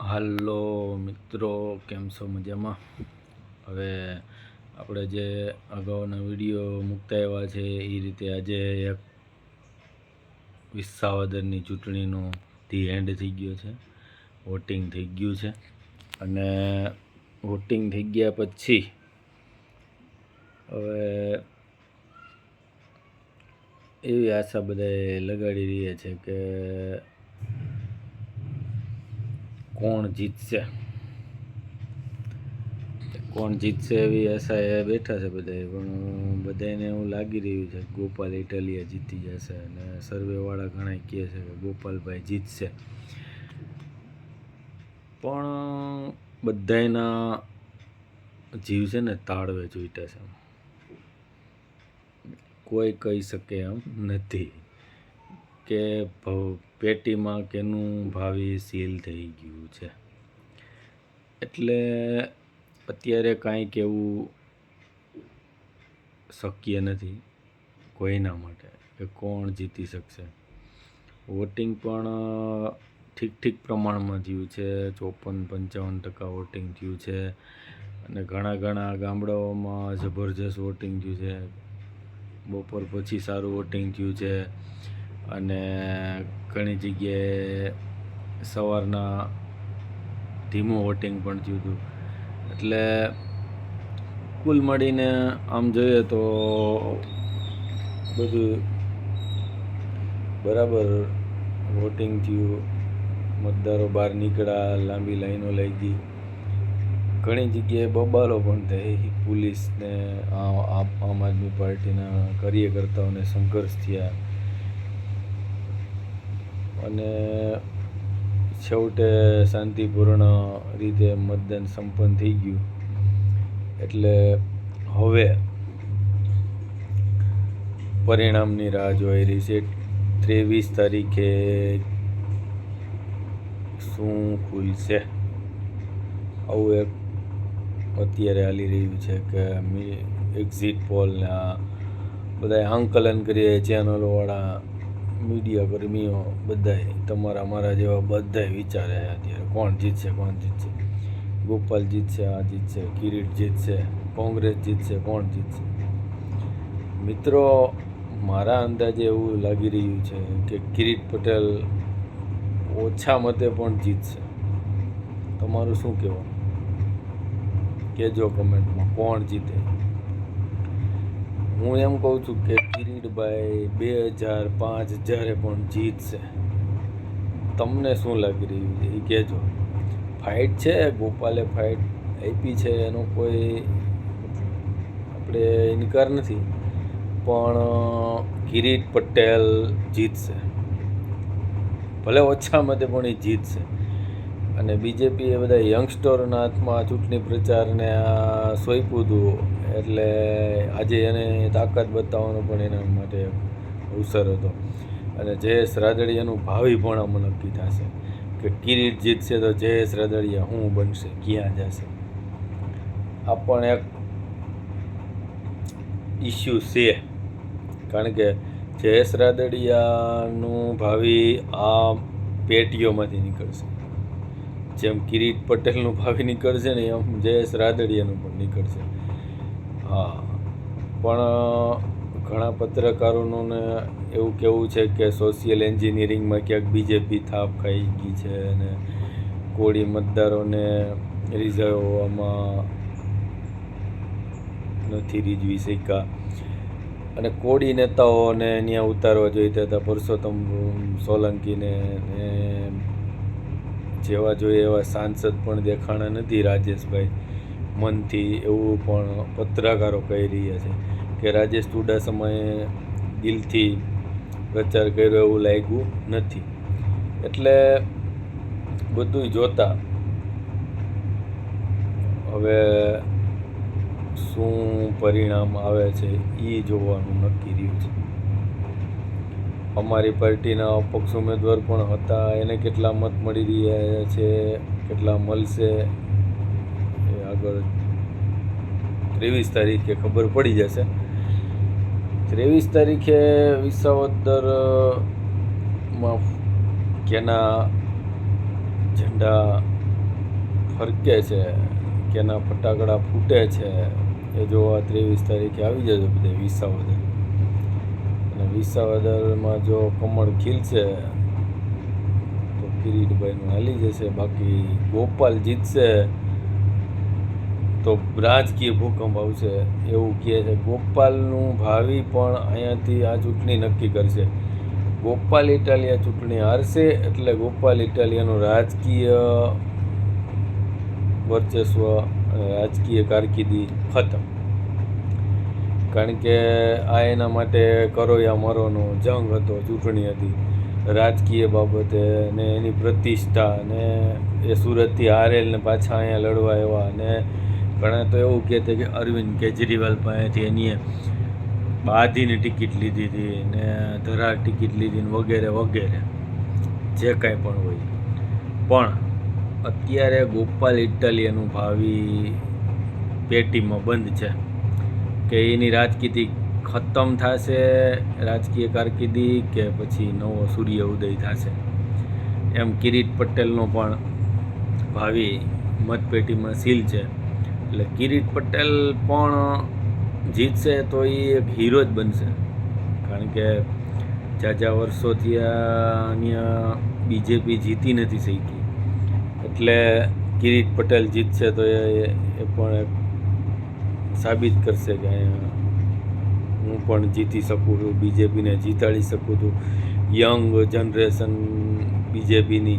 હાલો મિત્રો, કેમ છો મજામાં? હવે આપણે જે અગાઉના વીડિયો મૂકતા આવ્યા છે, એ રીતે આજે એક વિસાવદરની ચૂંટણીનો ધી એન્ડ થઈ ગયો છે. વોટિંગ થઈ ગયું છે. અને વોટિંગ થઈ ગયા પછી હવે એવી આશા બધાએ લગાડી રહ્યા છે કે કોણ જીતશે? કોણ જીતશે એવી આશાએ બેઠા છે બધા પણ બધાને એવું લાગી રહ્યું છે ગોપાલ ઇટાલિયા જીતી જશે અને સર્વેવાળા ઘણા કહે છે કે ગોપાલભાઈ જીતશે. પણ બધાયના જીવ છે ને તાળવે જોઈતા છે. કોઈ કહી શકે એમ નથી. કે પેટીમાં કેનું ભાવિ સીલ થઈ ગયું છે? એટલે અત્યારે કાંઈ કહેવું શક્ય નથી કોઈના માટે કે કોણ જીતી શકશે. વોટિંગ પણ ઠીક ઠીક પ્રમાણમાં થયું છે. ચોપન પંચાવન ટકા વોટિંગ થયું છે. અને ઘણા ઘણા ગામડાઓમાં જબરજસ્ત વોટિંગ થયું છે. બપોર પછી સારું વોટિંગ થયું છે. અને ઘણી જગ્યાએ સવારના ધીમું વોટિંગ પણ થયું હતું. એટલે કુલ મળીને આમ જોઈએ તો બધું બરાબર વોટિંગ થયું. મતદારો બહાર નીકળ્યા, લાંબી લાઈનો લાગી ઘણી જગ્યાએ બબાલો પણ થઈ. પોલીસને આમ આદમી પાર્ટીના કાર્યકર્તાઓને સંઘર્ષ થયા. અને છેવટે શાંતિપૂર્ણ રીતે મતદાન સંપન્ન થઈ ગયું. એટલે હવે પરિણામની રાહ જોઈ રહી છે. ત્રેવીસ તારીખે શું ખુલશે? આવું એક અત્યારે હાલી રહ્યું છે કે એક્ઝિટ પોલ ને આ બધા આંકલન કરીએ ચેનલોવાળા મીડિયા કર્મીઓ બધાય તમારા, મારા જેવા બધાય વિચારે છે અત્યારે. કોણ જીતશે કોણ જીતશે? ગોપાલ જીતશે, આ જીતશે, કિરીટ જીતશે, કોંગ્રેસ જીતશે, કોણ જીતશે? મિત્રો, મારા અંદાજે એવું લાગી રહ્યું છે કે કિરીટ પટેલ ઓછા મતે પણ જીતશે. તમારું શું કહેવાનું કહેજો કમેન્ટમાં કોણ જીતે? હું એમ કહું છું કે કિરીટભાઈ બે હજાર પાંચ હજારે પણ જીતશે, તમને શું લાગી રહ્યું છે એ કહેજો. ફાઇટ છે, ગોપાલે ફાઇટ આપી છે, એનો કોઈ આપણે ઇનકાર નથી. પણ કિરીટ પટેલ જીતશે. ભલે ઓછા મતે પણ એ જીતશે. અને બીજેપી એ બધા યંગસ્ટરોના હાથમાં ચૂંટણી પ્રચારને આ સોંપ્યું હતું. એટલે આજે એને તાકાત બતાવવાનો પણ એના માટે અવસર હતો. અને જયેશ રાદડિયાનું ભાવિ પણ આમાં નક્કી થશે કે કિરીટ જીતશે તો જયેશ રાદડિયા શું બનશે, ક્યાં જશે? આ પણ એક ઇસ્યુ છે. કારણ કે જયેશ રાદડિયાનું ભાવિ આ પેટીઓમાંથી નીકળશે. જેમ કિરીટ પટેલનું ભાવિ નીકળશે ને એમ જયેશ રાદડિયાનું પણ નીકળશે. હા. પણ ઘણા પત્રકારોનું એવું કેવું છે કે સોશિયલ એન્જિનિયરિંગમાં ક્યાંક બીજેપી થાપ ખાઈ ગઈ છે અને કોળી મતદારોને રીઝવવામાં નથી રીઝવી શક્યા અને કોળી નેતાઓને ત્યાં ઉતારવા જોઈતા હતા પુરુષોત્તમ સોલંકીને જેવા જોઈએ એવા સાંસદ પણ દેખાણા નથી રાજેશભાઈ. મનથી એવું પણ પત્રકારો કહી રહ્યા છે કે રાજેશ ચુડાસમાએ દિલથી પ્રચાર કર્યો એવું લાગ્યું નથી. એટલે બધું જોતા હવે શું પરિણામ આવે છે એ જોવાનું નક્કી રહ્યું છે. અમારી પાર્ટીના અપક્ષ ઉમેદવાર પણ હતા. એને કેટલા મત મળી રહ્યા છે, કેટલા મળશે એ આગળ ત્રેવીસ તારીખે ખબર પડી જશે. ત્રેવીસ તારીખે વિસાવદરમાં કેના ઝંડા ફરકે છે, કેના ફટાકડા ફૂટે છે, એ જોવા ત્રેવીસ તારીખે આવી જજો બધે વિસાવદર. વિસાવદરમાં જો કમળ ખીલશે, તો કિરીટભાઈનું હાલી જશે. બાકી ગોપાલ જીતશે, તો રાજકીય ભૂકંપ આવશે એવું કહે છે. ગોપાલનું ભાવિ પણ અહીંયાથી આ ચૂંટણી નક્કી કરશે. ગોપાલ ઇટાલિયા ચૂંટણી હારશે એટલે ગોપાલ ઇટાલિયાનું રાજકીય વર્ચસ્વ રાજકીય કારકિર્દી ખતમ. કારણ કે આ એના માટે કરો યા મરોનો જંગ હતો, ચૂંટણી હતી. રાજકીય બાબતે ને એની પ્રતિષ્ઠા ને એ સુરતથી હારેલ ને પાછા અહીંયા લડવા એવા ને ઘણા તો એવું કહેતા કે અરવિંદ કેજરીવાલ પાસેથી એની બાધીની ટિકિટ લીધી હતી ને ધરાર ટિકિટ લીધી ને વગેરે વગેરે, જે કાંઈ પણ હોય. પણ અત્યારે ગોપાલ ઇટાલિયાનું ભાવિ પેટીમાં બંધ છે. કે એની રાજકીય ખતમ થશે, રાજકીય કારકિર્દી કે પછી નવો સૂર્ય ઉદય થશે. એમ કિરીટ પટેલનો પણ ભાવિ મતપેટીમાં સીલ છે. એટલે કિરીટ પટેલ પણ જીતશે તો એ એક હીરો જ બનશે. કારણ કે જાજા વર્ષોથી અહીંયા બીજેપી જીતી નથી શકી. એટલે કિરીટ પટેલ જીતશે તો એ પણ એક સાબિત કરશે કે હું પણ જીતી શકું છું, બીજેપીને જીતાડી શકું છું. યંગ જનરેશન બીજેપીની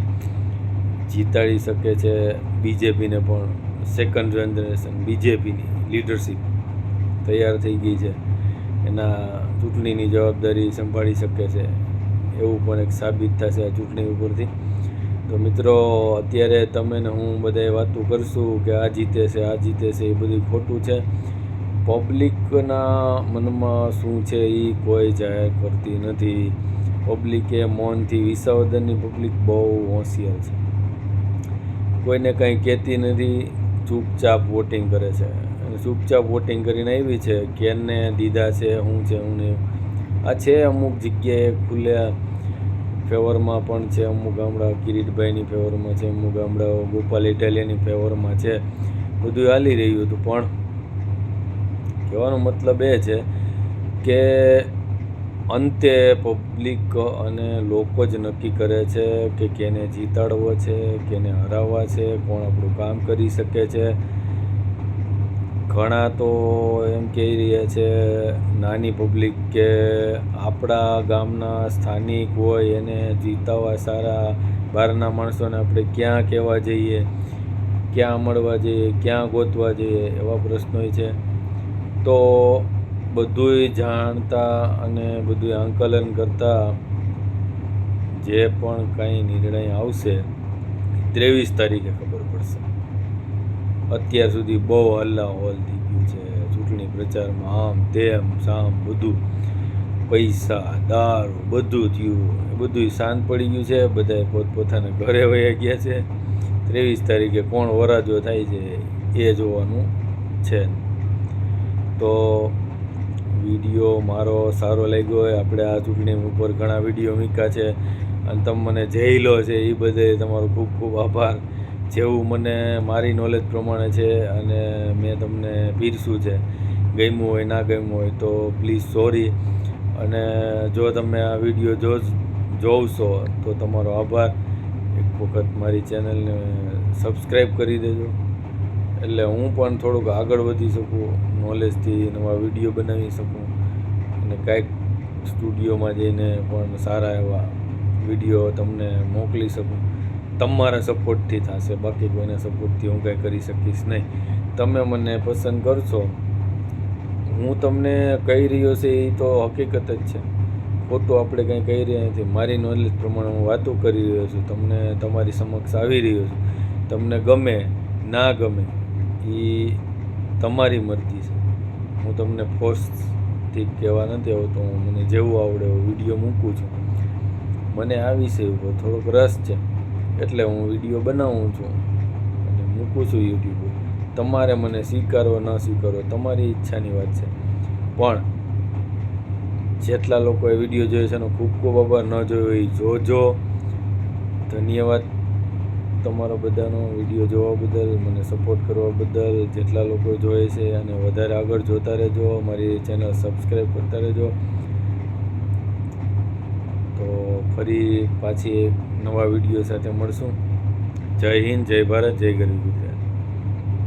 જીતાડી શકે છે, બીજેપીને પણ સેકન્ડ જનરેશન બીજેપીની લીડરશીપ તૈયાર થઈ ગઈ છે. એના ચૂંટણીની જવાબદારી સંભાળી શકે છે, એવું પણ એક સાબિત થશે આ ચૂંટણી ઉપરથી. તો મિત્રો, અત્યારે તમે ને હું બધાએ વાતો કરશું કે આ જીતે છે, આ જીતે છે, એ બધું ખોટું છે. પબ્લિકના મનમાં શું છે એ કોઈ જાહેર કરતી નથી. પબ્લિકે મૌનથી વિસાવદનની પબ્લિક બહુ હોશિયાર છે. કોઈને કંઈ કહેતી નથી, ચૂપચાપ વોટિંગ કરે છે. અને ચૂપચાપ વોટિંગ કરીને આવી છે, કેને દીધા છે શું છે, હું ને આ છે અમુક જગ્યાએ ખુલ્લે ફેવરમાં પણ છે, અમુક ગામડા કિરીટભાઈની ફેવરમાં છે, અમુક ગામડાઓ ગોપાલ ઇટાલિયાની ફેવરમાં છે, બધું હાલી રહ્યું હતું. પણ કહેવાનો મતલબ એ છે કે અંતે પબ્લિક અને લોકો જ નક્કી કરે છે કે કેને જીતાડવો છે, કેને હરાવવા છે, કોણ આપણું કામ કરી શકે છે. ઘણા તો એમ કહી રહ્યા છે, નાની પબ્લિક કે આપણા ગામના સ્થાનિક હોય એને જીતાવા સારા બહારના માણસોને આપણે ક્યાં કહેવા જઈએ, ક્યાં મળવા જઈએ, ક્યાં ગોતવા જઈએ એવા પ્રશ્નો છે. તો બધુંય જાણતા અને બધું આંકલન કરતા જે પણ કંઈ નિર્ણય આવશે, ત્રેવીસ તારીખે ખબર પડશે. અત્યાર સુધી બહુ હલ્લા હોલ થઈ ગયું છે. ચૂંટણી પ્રચારમાં આમ તેમ સામ બધું. પૈસા, દારૂ, બધું થયું. બધું શાંત પડી ગયું છે. બધાએ પોતપોતાના ઘરે વયા ગયા છે. ત્રેવીસ તારીખે કોણ વરાજો થાય છે એ જોવાનું છે. તો વીડિયો મારો સારો લાગ્યો હોય, આપણે આ ચૂંટણી ઉપર ઘણા વીડિયો મૂક્યા છે. અને તમે મને જઈ લો છે એ બધે તમારો ખૂબ ખૂબ આભાર. જેવું મને મારી નોલેજ પ્રમાણે છે અને મેં તમને પીરસ્યું છે. ગમ્યું હોય, ના ગમ્યું હોય તો પ્લીઝ સોરી અને જો તમે આ વીડિયો જો જોવશો તો તમારો આભાર. એક વખત મારી ચેનલને સબસ્ક્રાઈબ કરી દેજો. એટલે હું પણ થોડુંક આગળ વધી શકું નોલેજથી નવા વીડિયો બનાવી શકું. અને કાંઈક સ્ટુડિયોમાં જઈને પણ સારા એવા વીડિયો તમને મોકલી શકું. તમારા સપોર્ટથી થશે, બાકી કોઈના સપોર્ટથી હું કાંઈ કરી શકીશ નહીં. તમે મને પસંદ કરશો. હું તમને કહી રહ્યો છે એ તો હકીકત જ છે. ખોટું આપણે કંઈ કહી રહ્યા નથી. મારી નોલેજ પ્રમાણે હું વાતો કરી રહ્યો છું. તમને તમારી સમક્ષ આવી રહ્યો છું. તમને ગમે, ના ગમે, એ તમારી મરજી છે. હું તમને ફોર્સથી કહેવા નથી આવતો. હું મને જેવું આવડે એવો વીડિયો મૂકું છું. મને આ વિષય ઉપર થોડોક રસ છે. એટલે હું વીડિયો બનાવું છું. અને મૂકું છું યુટ્યુબ તમારે મને સ્વીકારવો, ન સ્વીકારવો, તમારી ઈચ્છાની વાત છે. પણ જેટલા લોકોએ વીડિયો જોયો છે એનો ખૂબ ખૂબ આભાર. ન જોયો એ જોજો. ધન્યવાદ તમારા બધાનો વીડિયો જોવા બદલ, મને સપોર્ટ કરવા બદલ. જેટલા લોકો જોએ છે અને વધારે આગળ જોતા રહેજો. મારી ચેનલ સબસ્ક્રાઈબ કરતા રહેજો. ફરી પાછી નવા વીડિયો સાથે મળશું. જય હિન્દ જય ભારત જય ગરીબ.